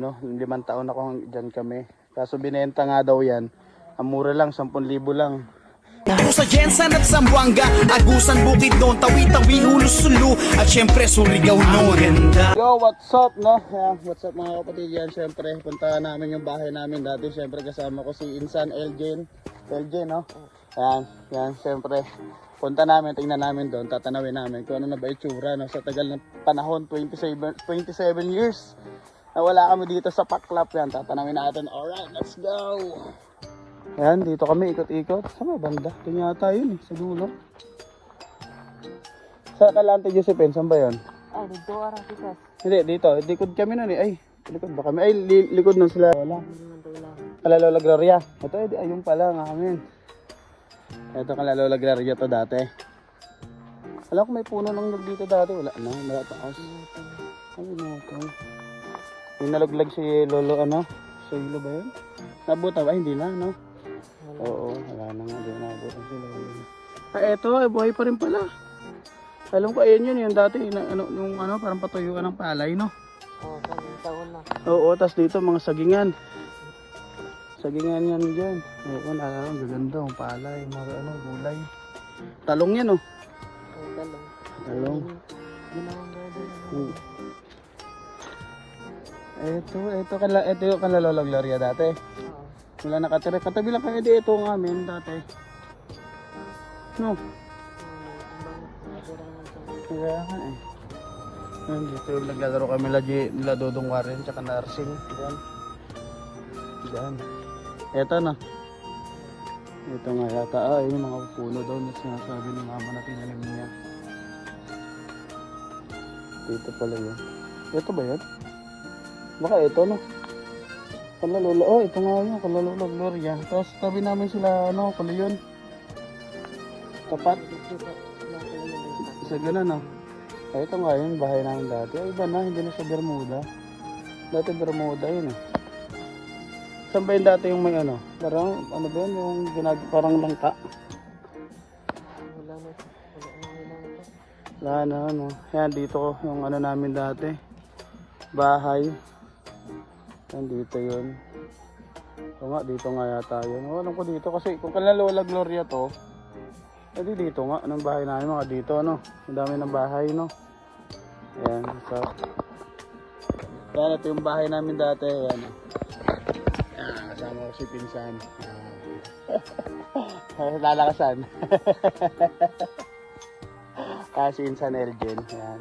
No, limang taon ako dyan kami. Kaso binenta nga daw yan. Ang mura lang, 10,000 lang. Sa Jensen at Zamboanga Agusan bukid noon Tawi-tawi hulos-sulo At syempre Surigao noon Yo, what's up, no? Yeah, what's up mga kapatid yan? Siyempre, punta namin yung bahay namin dati. Siyempre, kasama ko si Insan Elgin. Elgin, no? Yan, yan, siyempre. Punta namin, tingnan namin doon, tatanawin namin kung ano na ba itsura, no? Sa tagal ng panahon, 27, 27 years. Na wala kami dito sa Paklap yan. Tatanawin natin. Alright, let's go! Yan, dito kami ikot-ikot. Sa mga banda? Ito yata yun eh, sa dulo. Sa Kalante Josephine, saan ba yun? Ay, dito arang kisas. Hindi, dito. Likod kami nun eh. Ay, likod ba kami? Ay, li- likod nun sila. Wala. Kalalola Gloria. Ito, eh, di, ayun pala nga amin. Ito Kalalola Gloria to dati. Alam ko may puno nang nag dito dati. Wala na, wala taas. Ay, ito. Yung nalaglag si Lolo, ano? Sa ilo ba yun? Nabuta ba? Hindi na, no? Oo, wala na nga. Na nabuta si Lolo. Ah, eto, eh, buhay pa rin pala. Alam ko, ayun yun, yung dati, na, ano, yung ano, parang patuyuan ng palay, no? Oo, oh, taon na. Oo, tas dito mga sagingan. Sagingan yan dyan. Oo, naalala ko, gaganda, ang palay, mga ano, gulay. Talong yan, oh. Oo, talong. Talong. Ginawang garden. Hmm. Ito, ito, kala, ito yung kalalola Gloria dati. Oo. Wala nakatira. Katabi lang kami di ito ng amin dati. No, kaya nga eh. Dito yung naglalaro kami lagi nila Dodong Warren tsaka Narsing. Yan. Yan. Eto na. Ito nga yata. Ah, yun yung mga puno daw na sinasabi ni mama na tinanim niya. Dito pala yun. Ito ba yun? Baka ito no? Kalalola. Oh, ito nga yun. Kalalola Gloria. Tapos tabi namin sila ano, kulo yun. Tapat. Sa ganun no? Ay, ito nga yun, bahay namin dati. Ay, iba na, hindi na siya Bermuda. Dati Bermuda yun eh. Saan ba yun dati yung may ano? Parang, ano ba yun, yung ginag parang langka? Wala na. Wala na, ano. Yan, dito yung ano namin dati. Bahay. Yan, dito yun. O nga, dito nga yata yun. O, alam ko dito kasi kung kala Lola Gloria to, edi dito nga, anong bahay namin mga dito, ano. Ang dami ng bahay, no. Yan, so. Yan, ito yung bahay namin dati. Yan. Yan, kasama ko si Pinsan. Ah. Lalakasan. Kasi Insan Elgin. Yan.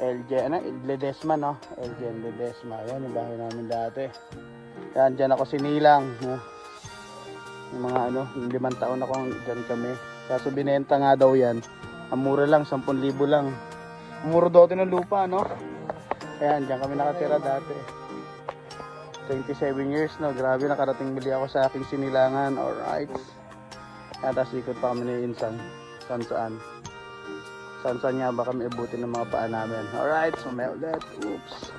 Elgin, ano? Ledesma, no? Elgin Ledesma. Yan, yung bahay namin dati. Yan, dyan ako sinilang. No? Yung mga ano, yung limang taon ako dyan kami. Kaso binenta nga daw yan. Ang mura lang, 10,000 lang. Ang mura ng lupa, no? Ayan, dyan kami nakatira dati. 27 years, no? Grabe, nakarating muli ako sa aking sinilangan. Alright. At tapos ikot pa kami ni Insan. Saan saan. Saan saan nga ba kami ibutin ng mga paa namin. Alright, so may ulit. Oops.